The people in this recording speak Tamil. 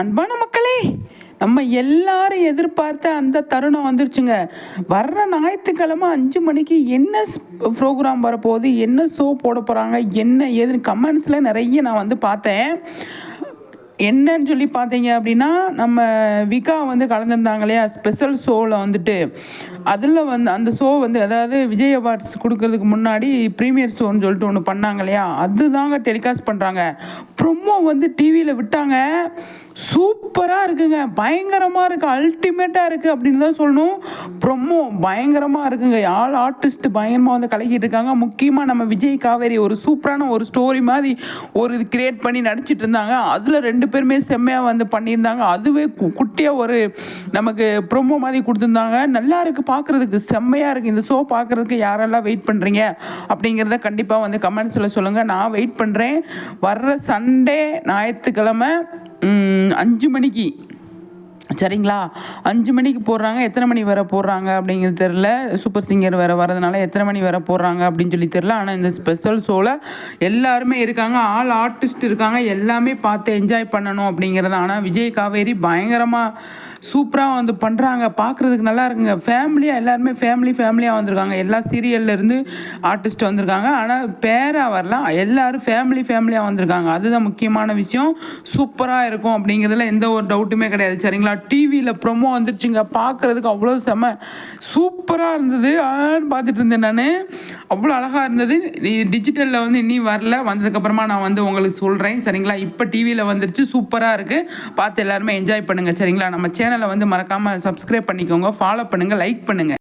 அன்பான மக்களே நம்ம எல்லாரும் எதிர்பார்த்த அந்த தருணம் வந்துருச்சுங்க. வர்ற ஞாயிற்றுக்கிழமை அஞ்சு மணிக்கு என்ன ப்ரோக்ராம் வரப்போகுது என்ன ஷோ போட போகிறாங்க என்ன ஏதுன்னு கமெண்ட்ஸில் நிறைய நான் வந்து பார்த்தேன். என்னன்னு சொல்லி பார்த்தீங்க அப்படின்னா நம்ம விகா வந்து கலந்துருந்தாங்க இல்லையா ஸ்பெஷல் ஷோவில் வந்துட்டு. அதில் வந்து அந்த ஷோ வந்து அதாவது விஜய் அவார்ட்ஸ் கொடுக்கறதுக்கு முன்னாடி ப்ரீமியர் ஷோன்னு சொல்லிட்டு ஒன்று பண்ணாங்க இல்லையா? அதுதாங்க டெலிகாஸ்ட் பண்ணுறாங்க ப்ரொமோ வந்து டிவியில் விட்டாங்க. சூப்பராக இருக்குங்க. பயங்கரமாக இருக்குது அல்டிமேட்டாக இருக்குது அப்படின்னு தான் சொல்லணும். ப்ரொமோ பயங்கரமாக இருக்குங்க. ஆள் ஆர்டிஸ்ட் பயங்கரமாக வந்து கலக்கிட்டு இருக்காங்க. முக்கியமாக நம்ம விஜய் காவேரி ஒரு சூப்பரான ஒரு ஸ்டோரி மாதிரி ஒரு இது கிரியேட் பண்ணி நடிச்சிட்டு இருந்தாங்க. அதில் ரெண்டு பேருமே செம்மையாக வந்து பண்ணியிருந்தாங்க. அதுவே கு- குட்டியாக ஒரு நமக்கு ப்ரொமோ மாதிரி கொடுத்துருந்தாங்க. நல்லா இருக்குது பார்க்குறதுக்கு செம்மையாக இருக்குது இந்த ஷோ பார்க்குறதுக்கு யாரெல்லாம் வெயிட் பண்ணுறீங்க அப்படிங்கிறத கண்டிப்பாக வந்து கமெண்ட்ஸில் சொல்லுங்கள் நான் வெயிட் பண்ணுறேன் வர்ற சண்டே ஞாயிற்றுக்கிழமை அஞ்சு மணிக்கு. சரிங்களா? அஞ்சு மணிக்கு போடுறாங்க எத்தனை மணி வர போடுறாங்க அப்படிங்கிறது தெரில சூப்பர் சிங்கர் வேறு வரதுனால எத்தனை மணி வர போடுறாங்க அப்படின்னு சொல்லி தெரில ஆனால் இந்த ஸ்பெஷல் ஷோவில் எல்லாருமே இருக்காங்க. ஆல் ஆர்டிஸ்ட் இருக்காங்க. எல்லாமே பார்த்து என்ஜாய் பண்ணணும் அப்படிங்கிறது. ஆனால் விஜய் காவேரி பயங்கரமாக சூப்பராக வந்து பண்ணுறாங்க பார்க்குறதுக்கு நல்லா இருக்குங்க. ஃபேமிலியாக எல்லாருமே ஃபேமிலி ஃபேமிலியாக வந்திருக்காங்க. எல்லா சீரியல்லேருந்து ஆர்டிஸ்ட் வந்திருக்காங்க. ஆனால் பேராக வரலாம் எல்லோரும் ஃபேமிலி ஃபேமிலியாக வந்திருக்காங்க. அதுதான் முக்கியமான விஷயம். சூப்பராக இருக்கும் அப்படிங்கிறதுல எந்த ஒரு டவுட்டுமே கிடையாது. சரிங்களா? டிவியில் ப்ரொமோ வந்துருச்சுங்க. பார்க்குறதுக்கு அவ்வளோ செம. சூப்பராக இருந்தது. ஆன்னு பார்த்துட்டு இருந்தேன் நான். அவ்வளோ அழகாக இருந்தது. டிஜிட்டலில் வந்து இனி வரல. வந்ததுக்கப்புறமா நான் வந்து உங்களுக்கு சொல்கிறேன் சரிங்களா? இப்போ டிவியில் வந்துருச்சு. சூப்பராக இருக்குது பார்த்து எல்லாருமே என்ஜாய் பண்ணுங்கள் சரிங்களா? நம்ம சேனலை வந்து மறக்காமல் சப்ஸ்கிரைப் பண்ணிக்கோங்க. ஃபாலோ பண்ணுங்கள் லைக் பண்ணுங்கள்